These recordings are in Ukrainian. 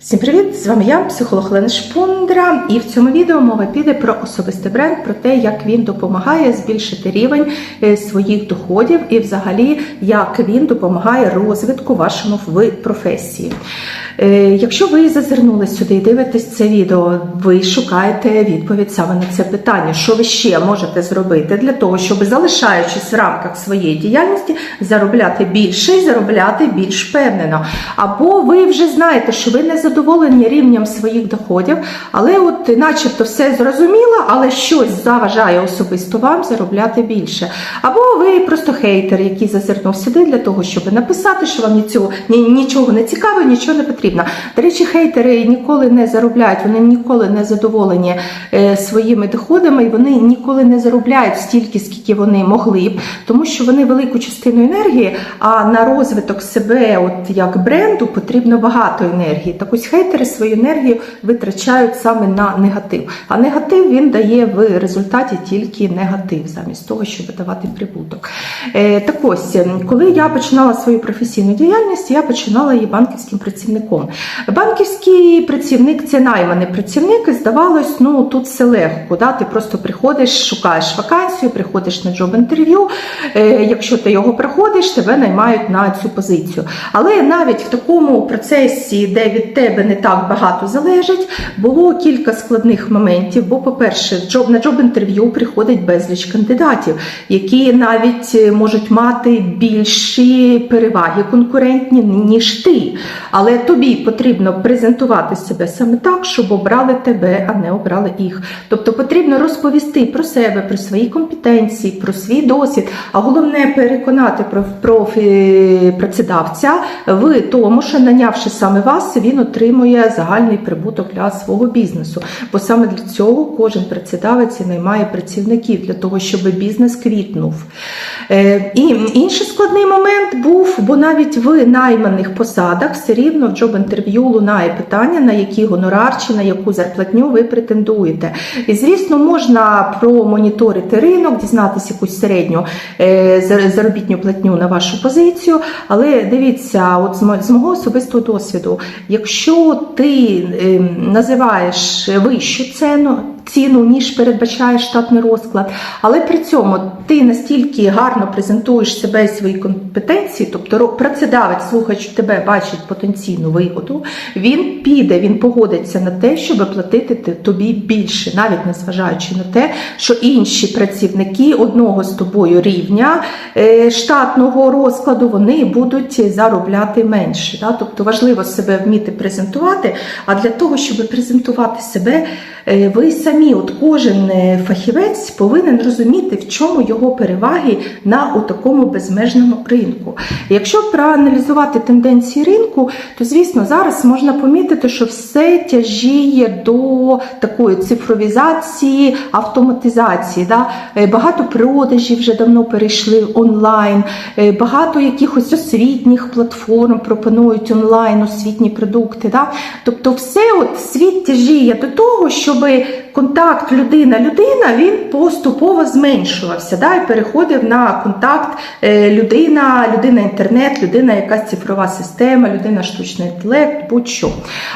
Всім привіт! З вами я, психолог Лена Шпундра, і в цьому відео мова піде про особистий бренд, про те, як він допомагає збільшити рівень е, своїх доходів і, взагалі, як він допомагає розвитку вашому в професії. Е, Якщо ви зазирнули сюди і дивитесь це відео, ви шукаєте відповідь саме на це питання, що ви ще можете зробити для того, щоб залишаючись в рамках своєї діяльності, заробляти більше і заробляти більш впевнено. Або ви вже знаєте, що ви не задоволені рівнем своїх доходів, але от начебто все зрозуміло, але щось заважає особисто вам заробляти більше. Або ви просто хейтер, який зазирнув сюди для того, щоб написати, що вам нічого, ні, нічого не цікаво, нічого не потрібно. До речі, хейтери ніколи не заробляють, вони ніколи не задоволені е, своїми доходами, і вони ніколи не заробляють стільки, скільки вони могли б, тому що вони велику частину енергії, а на розвиток себе, от як бренду, потрібно багато енергії. Так ось хейтери свою енергію витрачають саме на негатив. А негатив він дає в результаті тільки негатив, замість того, щоб давати прибуток. Е, так ось, коли я починала свою професійну діяльність, я починала її банківським працівником. Банківський працівник це найманий працівник, і здавалось, ну тут все легко. Да? Ти просто приходиш, шукаєш вакансію, приходиш на джоб-інтерв'ю. Е, якщо ти його проходиш, тебе наймають на цю позицію. Але навіть в такому процесі, де від тебе не так багато залежить, було кілька складних моментів. Бо, по-перше, на джоб-інтерв'ю приходить безліч кандидатів, які навіть е, можуть мати більші переваги конкурентні, ніж ти. Але тобі потрібно презентувати себе саме так, щоб обрали тебе, а не обрали їх. Тобто потрібно розповісти про себе, про свої компетенції, про свій досвід, а головне переконати про, про працедавця в тому, що нанявши саме вас, він отримує загальний прибуток для свого бізнесу. Бо саме для цього кожен працедавець і наймає працівників для того, щоб бізнес квітнув. Е, І інший складний момент був, бо навіть в найманих посадах все рівно в джоб-інтерв'ю лунає питання, на який гонорар чи на яку зарплатню ви претендуєте. І, звісно, можна промоніторити ринок, дізнатися якусь середню е, заробітню платню на вашу позицію. Але дивіться, от з мого особистого досвіду, якщо ти е, називаєш вищу ціну, ціну, ніж передбачає штатний розклад, але при цьому ти настільки гарно презентуєш себе і свої компетенції, тобто працедавець, слухаючи тебе, бачить потенційну вигоду, він піде, він погодиться на те, щоб платити тобі більше, навіть незважаючи на те, що інші працівники одного з тобою рівня е, штатного розкладу вони будуть заробляти менше. Тобто важливо себе вміти презентувати, а для того, щоб презентувати себе, е, ви самі, от кожен е, фахівець повинен розуміти, в чому його переваги на такому безмежному ринку. Якщо проаналізувати тенденції ринку, то звісно зараз можна помітити, що все тяжіє до такої цифровізації, автоматизації. Да? Е, Багато продажів вже давно перейшли онлайн, е, багато якихось освітніх платформ пропонують онлайн освітні продукти. Да? Тобто, все от світ тяжіє до того, щоб контакт людина-людина він поступово зменшувався да? і переходив на контакт е, людина, людина-інтернет, людина, якась цифрова система, людина штучний інтелект, будь-що.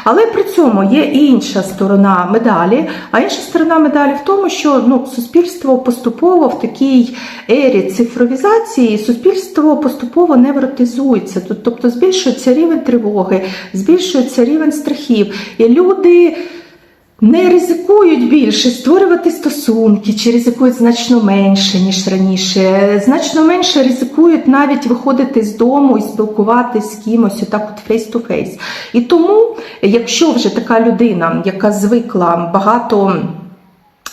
Але при цьому є інша сторона медалі. А інша сторона медалі в тому, що ну, суспільство поступово в такій ері цифровізації, суспільство поступово невротизується, тобто збільшується рівень тривоги, збільшується рівень страхів. І люди. Не ризикують більше створювати стосунки, чи ризикують значно менше, ніж раніше. Значно менше ризикують навіть виходити з дому і спілкуватися з кимось, отак от фейс-ту-фейс. І тому, якщо вже така людина, яка звикла багато.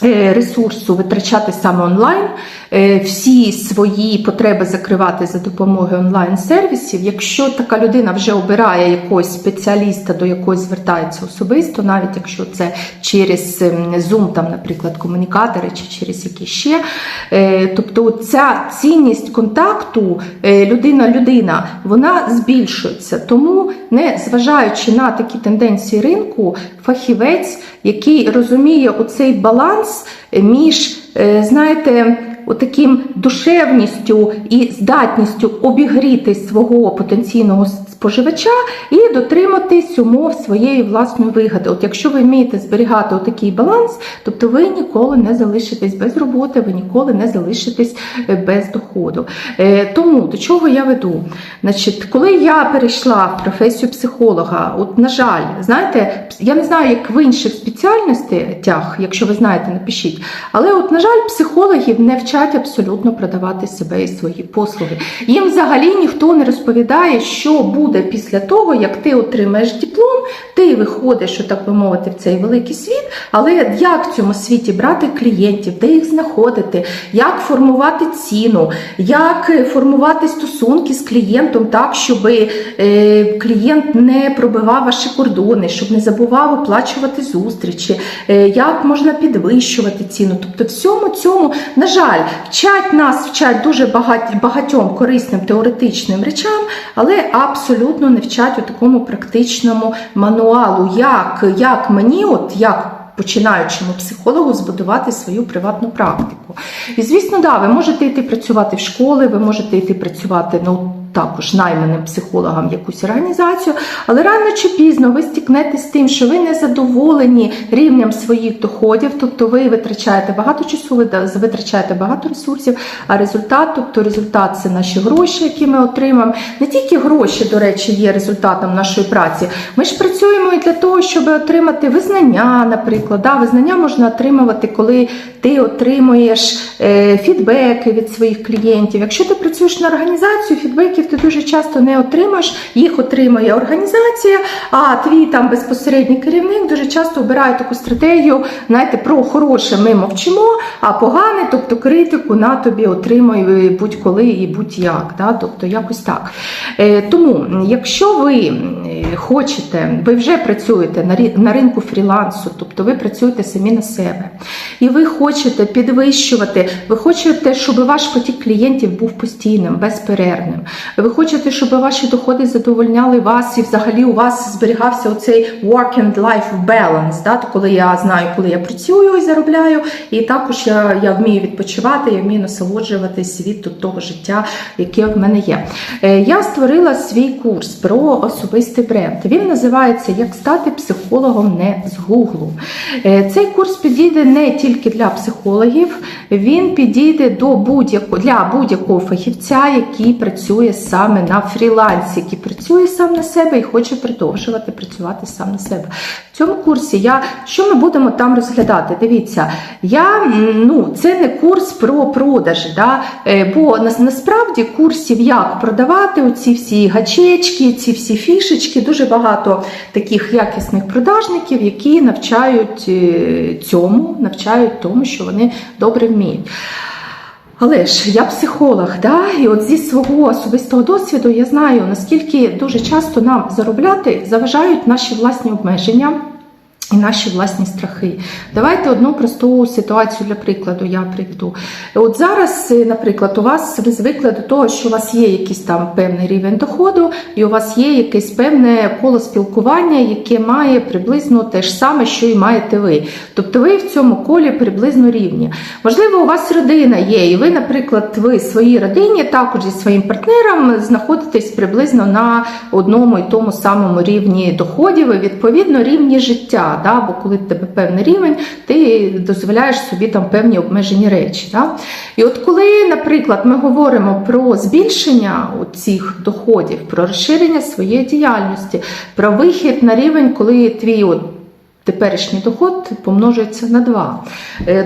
Е, Ресурсу витрачати саме онлайн, е, всі свої потреби закривати за допомогою онлайн-сервісів. Якщо така людина вже обирає якогось спеціаліста, до якогось звертається особисто, навіть якщо це через ем, Zoom, там, наприклад, комунікатори чи через які ще. Е, Тобто ця цінність контакту людина-людина, вона збільшується. Тому, не зважаючи на такі тенденції ринку, фахівець, який розуміє оцей баланс між, е, знаєте, отаким душевністю і здатністю обігріти свого потенційного споживача і дотриматись умов своєї власної вигоди. От якщо ви вмієте зберігати отакий баланс, тобто ви ніколи не залишитесь без роботи, ви ніколи не залишитесь е, без доходу. Е, Тому до чого я веду? Значить, коли я перейшла в професію психолога, от на жаль, знаєте, я не знаю, як в інших спеціальностях, якщо ви знаєте, напишіть. Але от, на жаль, психологів не вчать абсолютно продавати себе і свої послуги. Їм взагалі ніхто не розповідає, що буде після того, як ти отримаєш диплом, ти виходиш, так би мовити, в цей великий світ. Але як в цьому світі брати клієнтів, де їх знаходити, як формувати ціну, як формувати стосунки з клієнтом так, щоб е, клієнт не пробивав ваші кордони, щоб не забував оплачувати зустрічі, е, як можна підвищувати ціну. Тобто, всьому цьому, на жаль, вчать нас вчать дуже багатьом корисним теоретичним речам, але абсолютно не вчать у такому практичному мануалу, як, як мені, от як. Починаючому психологу збудувати свою приватну практику. І звісно, да, ви можете йти працювати в школи, ви можете йти працювати ну, також найманим психологам якусь організацію, але рано чи пізно ви стикнетеся з тим, що ви не задоволені рівнем своїх доходів, тобто ви витрачаєте багато часу, ви витрачаєте багато ресурсів, а результат, тобто результат це наші гроші, які ми отримаємо. Не тільки гроші, до речі, є результатом нашої праці. Ми ж працюємо і для того, щоб отримати визнання, наприклад. Да, Визнання можна отримувати, коли ти отримуєш е, фідбеки від своїх клієнтів. Якщо ти працюєш на організацію, фідбеків ти дуже часто не отримаєш, їх отримує організація, а твій там безпосередній керівник дуже часто обирає таку стратегію, знаєте, про хороше ми мовчимо, а погане, тобто критику на тобі отримує будь-коли і будь-як. Да? Тобто якось так. Е, тому, якщо ви е, хочете, ви вже працюєте на ринку фрілансу, тобто ви працюєте самі на себе, і ви хочете підвищувати, ви хочете, щоб ваш потік клієнтів був постійним, безперервним. Ви хочете, щоб ваші доходи задовольняли вас і взагалі у вас зберігався оцей work and life balance, да? коли я знаю, коли я працюю і заробляю, і також я, я вмію відпочивати, я вмію насолоджуватись від того життя, яке в мене є. Е, Я створила свій курс про особистий бренд. Він називається Як стати психологом не з Гуглу. Е, Цей курс підійде не тільки для психологів, він підійде до будь-якого для будь-якого фахівця, який працює саме на фрілансі, який працює сам на себе і хоче продовжувати працювати сам на себе. В цьому курсі я що ми будемо там розглядати? Дивіться, я ну це не курс про продажі, да? Е, бо нас- насправді курсів як продавати оці всі гачечки, ці всі фішечки, дуже багато таких якісних продажників, які навчають е, цьому, навчають тому, що вони добре вміють. Але ж я психолог, да? і от зі свого особистого досвіду я знаю, наскільки дуже часто нам заробляти заважають наші власні обмеження. І наші власні страхи. Давайте одну просту ситуацію для прикладу я приведу. От зараз, е, наприклад, у вас ви звикли до того, що у вас є якийсь там певний рівень доходу, і у вас є якесь певне коло спілкування, яке має приблизно те ж саме, що і маєте ви. Тобто ви в цьому колі приблизно рівні. Можливо, у вас родина є, і ви, наприклад, ви своїй родині також зі своїм партнером знаходитесь приблизно на одному і тому самому рівні доходів, і відповідно рівні життя. Да? Бо коли в тебе певний рівень, ти дозволяєш собі там певні обмежені речі. Да? І от коли, наприклад, ми говоримо про збільшення цих доходів, про розширення своєї діяльності, про вихід на рівень, коли твій от теперішній доход помножується на 2.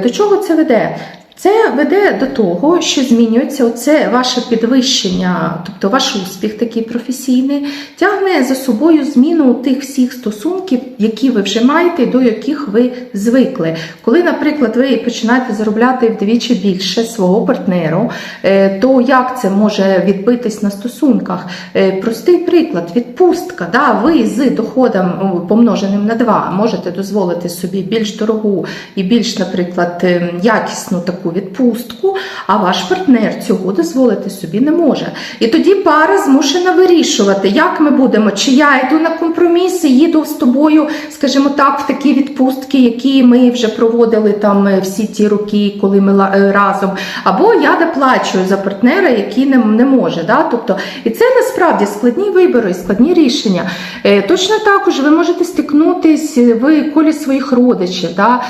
До чого це веде? Це веде до того, що змінюється оце ваше підвищення, тобто ваш успіх такий професійний, тягне за собою зміну тих всіх стосунків, які ви вже маєте, до яких ви звикли. Коли, наприклад, ви починаєте заробляти вдвічі більше свого партнеру, е, то як це може відбитись на стосунках? Е, Простий приклад, відпустка. Да? Ви з доходом помноженим на 2 можете дозволити собі більш дорогу і більш, наприклад, е, якісну таку таку відпустку, а ваш партнер цього дозволити собі не може. І тоді пара змушена вирішувати, як ми будемо, чи я йду на компроміси, їду з тобою, скажімо так, в такі відпустки, які ми вже проводили там е, всі ті роки, коли ми е, разом, або я доплачую за партнера, який не, не може. Да? Тобто, і це насправді складні вибори, складні рішення. Е, Точно також ви можете стикнутись в колі своїх родичів. Да?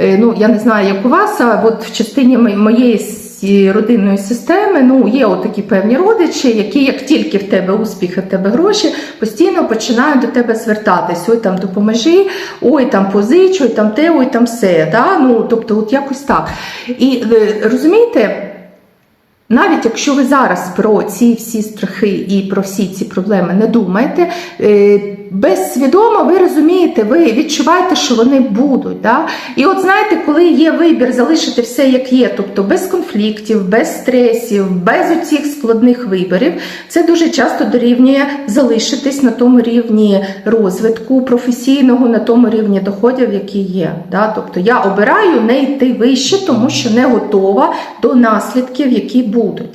Е, Ну, я не знаю, як у вас, а от в частині моєї родинної системи ну, є отакі певні родичі, які, як тільки в тебе успіхи, в тебе гроші, постійно починають до тебе звертатись. Ой, там допоможи, ой, там позич, ой, там те, ой, там все. Да? Ну, тобто, от якось так. І е, розумієте, навіть якщо ви зараз про ці всі страхи і про всі ці проблеми не думаєте, е, безсвідомо ви розумієте, ви відчуваєте, що вони будуть. Да? І от знаєте, коли є вибір залишити все як є, тобто без конфліктів, без стресів, без оцих складних виборів, це дуже часто дорівнює залишитись на тому рівні розвитку професійного, на тому рівні доходів, які є. Да? Тобто я обираю не йти вище, тому що не готова до наслідків, які будуть. Е,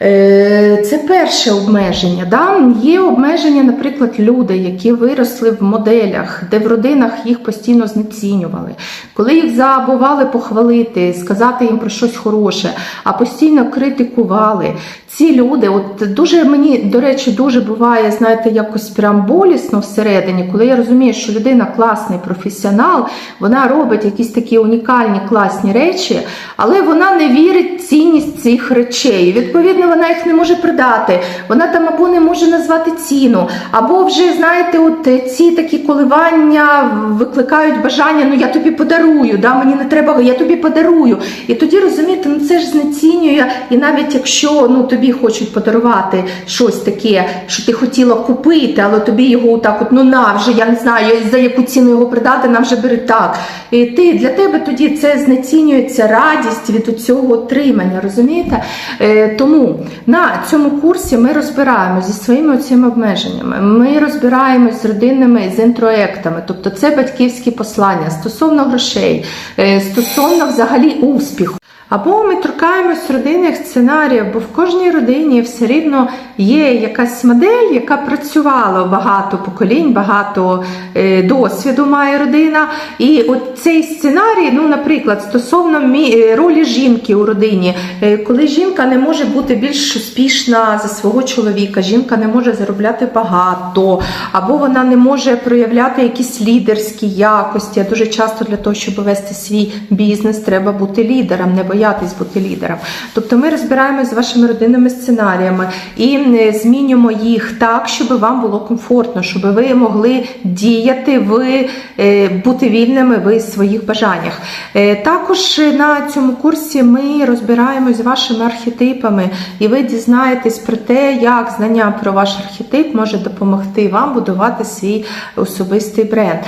Це перше обмеження. Да? Є обмеження, наприклад, люди, які виросли в моделях, де в родинах їх постійно знецінювали. Коли їх забували похвалити, сказати їм про щось хороше, а постійно критикували. Ці люди, от дуже мені, до речі, дуже буває, знаєте, якось прям болісно всередині, коли я розумію, що людина класний професіонал, вона робить якісь такі унікальні класні речі, але вона не вірить в цінність цих речей. Відповідно, вона їх не може продати. Вона там або не може назвати ціну, або вже знаєте, от ці такі коливання викликають бажання. Ну я тобі подарую, да, мені не треба, я тобі подарую. І тоді розумієте, ну це ж знецінює, і навіть якщо ну тобі хочуть подарувати щось таке, що ти хотіла купити, але тобі його так, от ну на вже я не знаю за яку ціну його продати, нам вже бери так. І ти для тебе тоді це знецінюється радість від цього отримання, розумієте? Е, тому на цьому курсі ми розбираємо зі своїми цими обмеженнями. Ми розбираємось з родинними з інтроектами, тобто це батьківські послання стосовно грошей, е, стосовно взагалі успіху. Або ми торкаємось родинних сценаріїв, бо в кожній родині все рівно є якась модель, яка працювала багато поколінь, багато е, досвіду має родина. І от цей сценарій, ну, наприклад, стосовно е, ролі жінки у родині, е, коли жінка не може бути більш успішна за свого чоловіка, жінка не може заробляти багато, або вона не може проявляти якісь лідерські якості. А дуже часто для того, щоб вести свій бізнес, треба бути лідером, не боятись бути лідером. Тобто ми розбираємося з вашими родинними сценаріями і е, змінюємо їх так, щоб вам було комфортно, щоб ви могли діяти, ви е, бути вільними в своїх бажаннях. Е, Також на цьому курсі ми розбираємось з вашими архетипами, і ви дізнаєтесь про те, як знання про ваш архетип може допомогти вам будувати свій особистий бренд.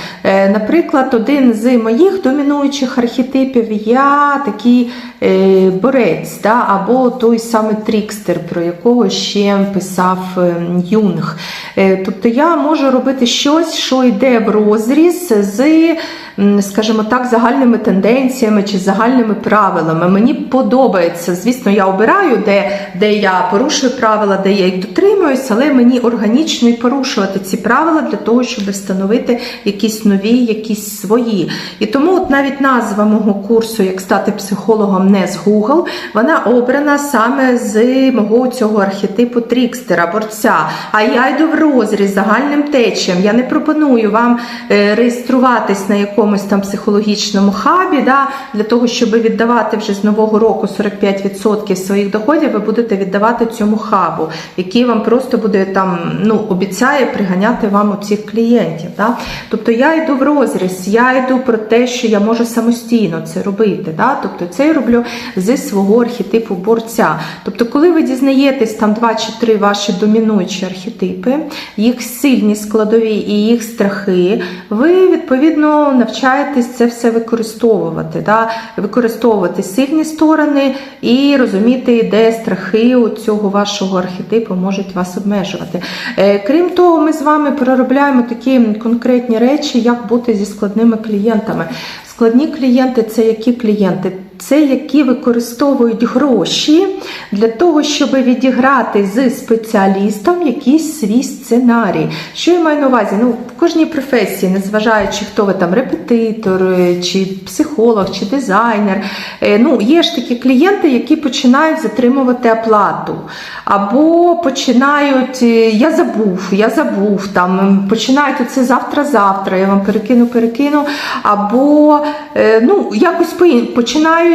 Наприклад, один з моїх домінуючих архетипів я такий борець, да, або той самий трікстер, про якого ще писав е, Юнг. Е, Тобто я можу робити щось, що йде в розріз з, скажімо так, загальними тенденціями чи загальними правилами. Мені подобається. Звісно, я обираю, де, де я порушую правила, де я їх дотримуюсь, але мені органічно і порушувати ці правила для того, щоб встановити якісь нові, якісь свої. І тому от навіть назва мого курсу Як стати психологом не з Google, вона обрана саме з мого цього архетипу трікстера, борця. А я йду в розріз загальним течієм. Я не пропоную вам е, реєструватись на якомусь там психологічному хабі, да, для того, щоб віддавати вже з нового року 45% своїх доходів, ви будете віддавати цьому хабу, який вам просто буде там, ну, обіцяє приганяти вам оцих клієнтів. Да? Тобто я йду в розріз, я йду про те, що я можу самостійно це робити. Да? Тобто це я роблю зі свого архетипу борця. Тобто, коли ви дізнаєтесь там два чи три ваші домінуючі архетипи, їх сильні складові і їх страхи, ви відповідно навчаєтесь це все використовувати, да? використовувати сильні сторони і розуміти, де страхи у цього вашого архетипу можуть вас обмежувати. Е, Крім того, ми з вами переробляємо такі конкретні речі, як бути зі складними клієнтами. Складні клієнти це які клієнти? Це які використовують гроші для того, щоб відіграти з спеціалістом якийсь свій сценарій. Що я маю на увазі? Ну, в кожній професії, незважаючи, хто ви там репетитор, е, чи психолог, чи дизайнер. е, Ну, є ж такі клієнти, які починають затримувати оплату. Або починають, е, я забув, я забув, там починають оце завтра-завтра, я вам перекину, перекину. Або ну, якось по-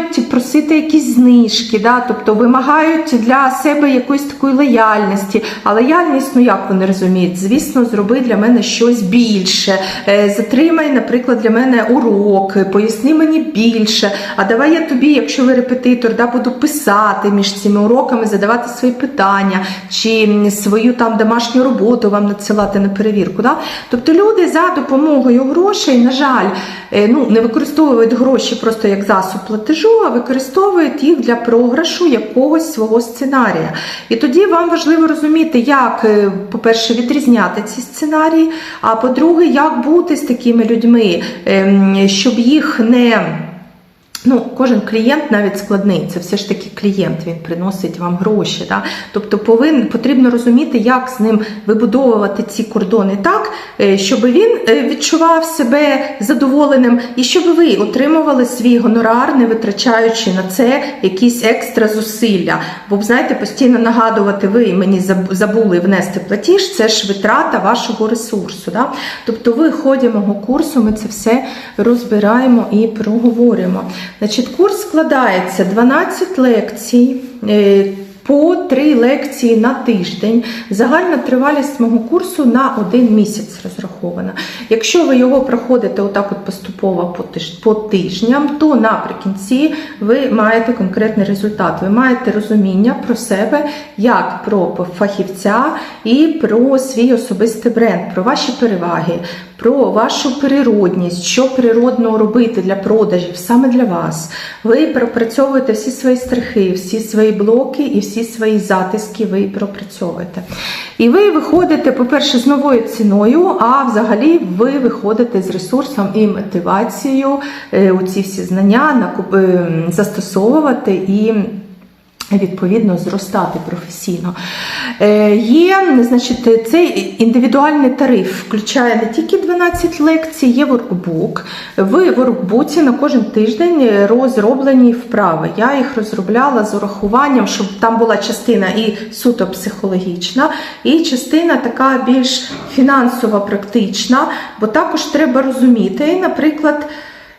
починають просити якісь знижки, да? тобто вимагають для себе якоїсь такої лояльності. А лояльність, ну як вони розуміють? Звісно, зроби для мене щось більше. Е, Затримай, наприклад, для мене урок, поясни мені більше. А давай я тобі, якщо ви репетитор, да, буду писати між цими уроками, задавати свої питання, чи свою там домашню роботу вам надсилати на перевірку. Да? Тобто люди за допомогою грошей, на жаль, е, ну, не використовують гроші просто як засіб платежу, а використовують їх для програшу якогось свого сценарія. І тоді вам важливо розуміти, як, е, по-перше, відрізняти ці сценарії, а по-друге, як бути з такими людьми, ем, щоб їх не. Ну, кожен клієнт навіть складний, це все ж таки клієнт, він приносить вам гроші. Да? Тобто повин, потрібно розуміти, як з ним вибудовувати ці кордони так, е, щоб він е, відчував себе задоволеним і щоб ви отримували свій гонорар, не витрачаючи на це якісь екстра зусилля. Бо знаєте, постійно нагадувати, ви мені забули внести платіж, це ж витрата вашого ресурсу. Да? Тобто, ви в ході мого курсу ми це все розбираємо і проговоримо. Значить, курс складається 12 лекцій. е, По три лекції на тиждень. Загальна тривалість мого курсу на один місяць розрахована. Якщо ви його проходите отак от поступово по, тиж, по тижням, то наприкінці ви маєте конкретний результат. Ви маєте розуміння про себе як про фахівця і про свій особистий бренд, про ваші переваги, про вашу природність, що природно робити для продажів саме для вас. Ви пропрацьовуєте всі свої страхи, всі свої блоки і всі свої затиски ви пропрацьовуєте. І ви виходите, по-перше, з новою ціною, а взагалі ви виходите з ресурсом і мотивацією е, у ці всі знання е, застосовувати і. Відповідно, зростати професійно. Е, є, значить, цей індивідуальний тариф включає не тільки 12 лекцій, є воркбук. В воркбуці на кожен тиждень розроблені вправи. Я їх розробляла з урахуванням, щоб там була частина і суто психологічна, і частина така більш фінансово практична, бо також треба розуміти, наприклад.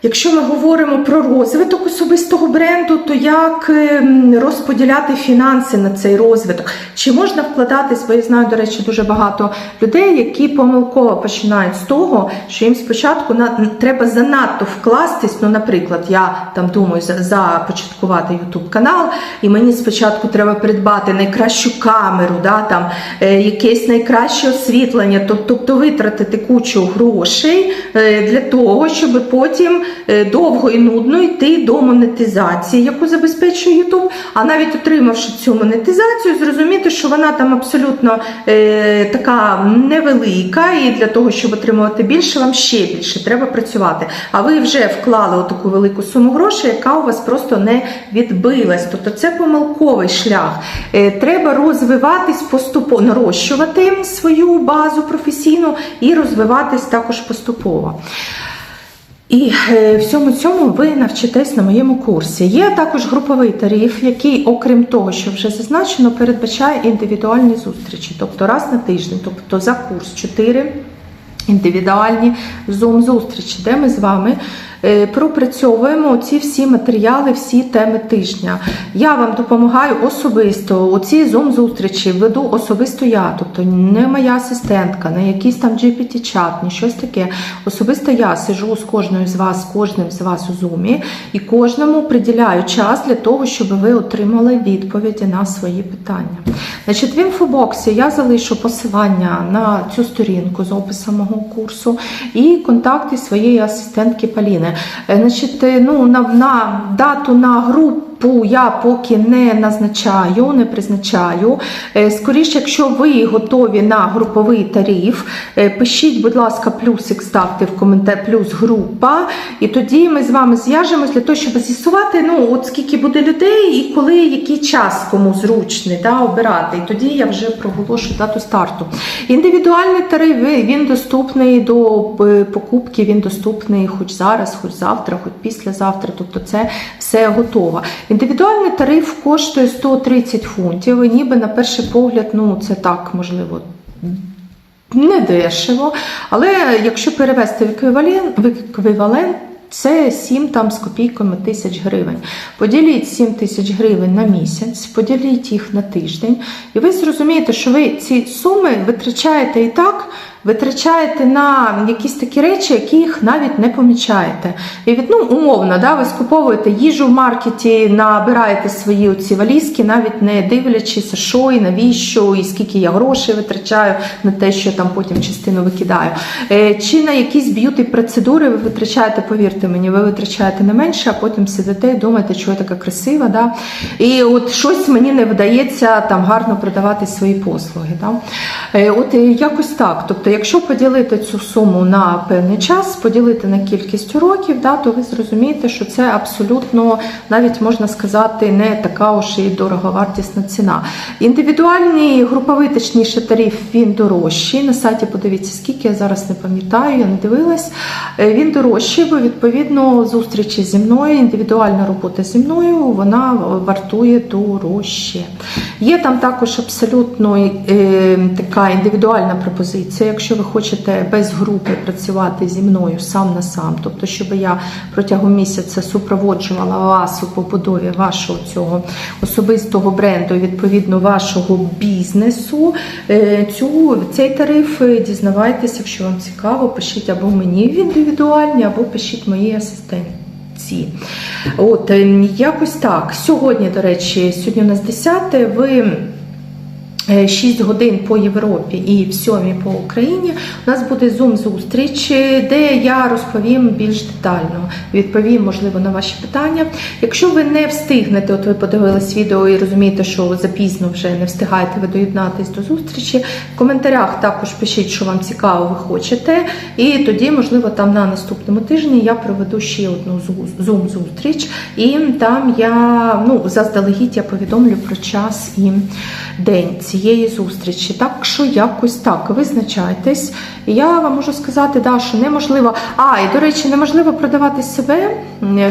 Якщо ми говоримо про розвиток особистого бренду, то як ем, розподіляти фінанси на цей розвиток? Чи можна вкладатись? Бо я знаю, до речі, дуже багато людей, які помилково починають з того, що їм спочатку на треба занадто вкластись. Ну, наприклад, я там думаю за- започаткувати YouTube канал, і мені спочатку треба придбати найкращу камеру, да, там е, якесь найкраще освітлення, тоб- тобто витратити кучу грошей е, для того, щоб потім довго і нудно йти до монетизації, яку забезпечує YouTube, а навіть отримавши цю монетизацію, зрозуміти, що вона там абсолютно е, така невелика, і для того, щоб отримувати більше, вам ще більше треба працювати. А ви вже вклали таку велику суму грошей, яка у вас просто не відбилась. Тобто це помилковий шлях. Е, треба розвиватись поступово, нарощувати свою базу професійну і розвиватись також поступово. І е, всьому цьому ви навчитесь на моєму курсі. Є також груповий тариф, який, окрім того, що вже зазначено, передбачає індивідуальні зустрічі, тобто раз на тиждень, тобто за курс 4 індивідуальні зум-зустрічі, де ми з вами пропрацьовуємо ці всі матеріали, всі теми тижня. Я вам допомагаю особисто. У ці зум-зустрічі веду особисто я, тобто не моя асистентка, не якийсь там GPT-чат, ні щось таке. Особисто я сижу з кожною з вас, з кожним з вас у зумі, і кожному приділяю час для того, щоб ви отримали відповіді на свої питання. Значить, в інфобоксі я залишу посилання на цю сторінку з описом мого курсу і контакти своєї асистентки Поліни. Е, Значить, е, ну, на, на дату на гру групу я поки не назначаю, не призначаю. Е, Скоріше, якщо ви готові на груповий тариф, е, пишіть, будь ласка, плюсик ставте в коментар, плюс група. І тоді ми з вами зв'яжемось для того, щоб з'ясувати, ну, от скільки буде людей і коли який час кому зручний да, обирати. І тоді я вже проголошу дату старту. Індивідуальний тариф він доступний до е, покупки, він доступний хоч зараз, хоч завтра, хоч післязавтра. Тобто це все готово. Індивідуальний тариф коштує 130 фунтів. І ніби на перший погляд, ну це так можливо. Не дешево, але якщо перевести в еквівалент, в еквівалент це 7 там з копійками тисяч гривень. Поділіть 7 тисяч гривень на місяць, поділіть їх на тиждень, і ви зрозумієте, що ви ці суми витрачаєте і так, витрачаєте на якісь такі речі, які їх навіть не помічаєте. І від, ну, умовно, да, ви скуповуєте їжу в маркеті, набираєте свої оці валізки, навіть не дивлячись, що і навіщо, і скільки я грошей витрачаю на те, що там потім частину викидаю. Е, Чи на якісь б'юті процедури ви витрачаєте, повірте мені, ви витрачаєте не менше, а потім сидите і думаєте, що я така красива. Да? І от щось мені не вдається там гарно продавати свої послуги. Да? Е, От якось так. Тобто, якщо поділити цю суму на певний час, поділити на кількість уроків, да, то ви зрозумієте, що це абсолютно навіть можна сказати не така уж і дороговартісна ціна. Індивідуальний груповий, точніше, тариф він дорожчий. На сайті подивіться, скільки я зараз не пам'ятаю, я не дивилась. Е, Він дорожчий, бо відповідно зустрічі зі мною, індивідуальна робота зі мною, вона вартує дорожче. Є там також абсолютно е, така індивідуальна пропозиція, якщо ви хочете без групи працювати зі мною сам на сам, тобто, щоб я протягом місяця супроводжувала вас у побудові вашого цього особистого бренду, і, відповідно вашого бізнесу. е, Цю цей тариф е, дізнавайтеся, якщо вам цікаво, пишіть або мені в індивідуальні, або пишіть моїй асистентці. От е, якось так. Сьогодні, до речі, сьогодні у нас 10 ви. 6 годин по Європі і в 7 по Україні у нас буде зум-зустріч, де я розповім більш детально, відповім, можливо, на ваші питання. Якщо ви не встигнете, от ви подивились відео і розумієте, що запізно вже не встигаєте ви доєднатись до зустрічі, в коментарях також пишіть, що вам цікаво, ви хочете. І тоді, можливо, там на наступному тижні я проведу ще одну зум-зустріч, і там я ну, заздалегідь я повідомлю про час і день цієї зустрічі. Так що якось так, визначайтесь. І я вам можу сказати, да, що неможливо. А, і до речі, неможливо продавати себе,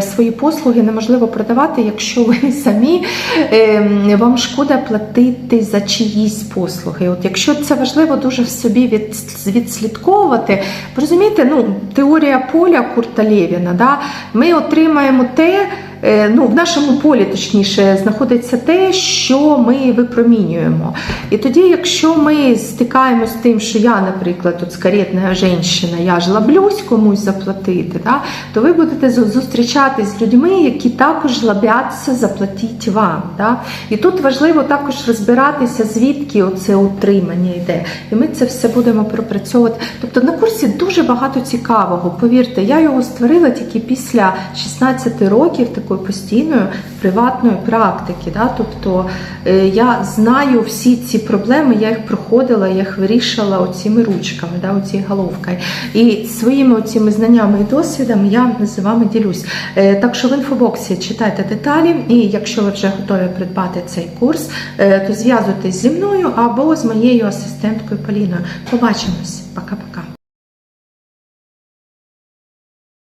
свої послуги неможливо продавати, якщо ви самі е, вам шкода платити за чиїсь послуги. От якщо це важливо дуже в собі від, відслідковувати, розумієте, ну, теорія поля Курта Лєвіна, да, ми отримаємо те. Е, ну, в нашому полі, точніше, знаходиться те, що ми випромінюємо. І тоді, якщо ми стикаємося з тим, що я, наприклад, от скаретна жінка, я ж лаблюсь комусь заплатити, да, то ви будете зустрічатись з людьми, які також жлобяться заплатити вам. Да. І тут важливо також розбиратися, звідки оце утримання йде. І ми це все будемо пропрацьовувати. Тобто на курсі дуже багато цікавого. Повірте, я його створила тільки після 16 років такої постійної приватної практики. Да? Тобто е, я знаю всі ці проблеми, я їх проходила, я їх вирішила оціми ручками, да, оцією головкою. І своїми оціми знаннями і досвідом я з вами ділюсь. Е, Так що в інфобоксі читайте деталі, і якщо ви вже готові придбати цей курс, е, то зв'язуйтесь зі мною або з моєю асистенткою Поліною. Побачимось. Пока-пока.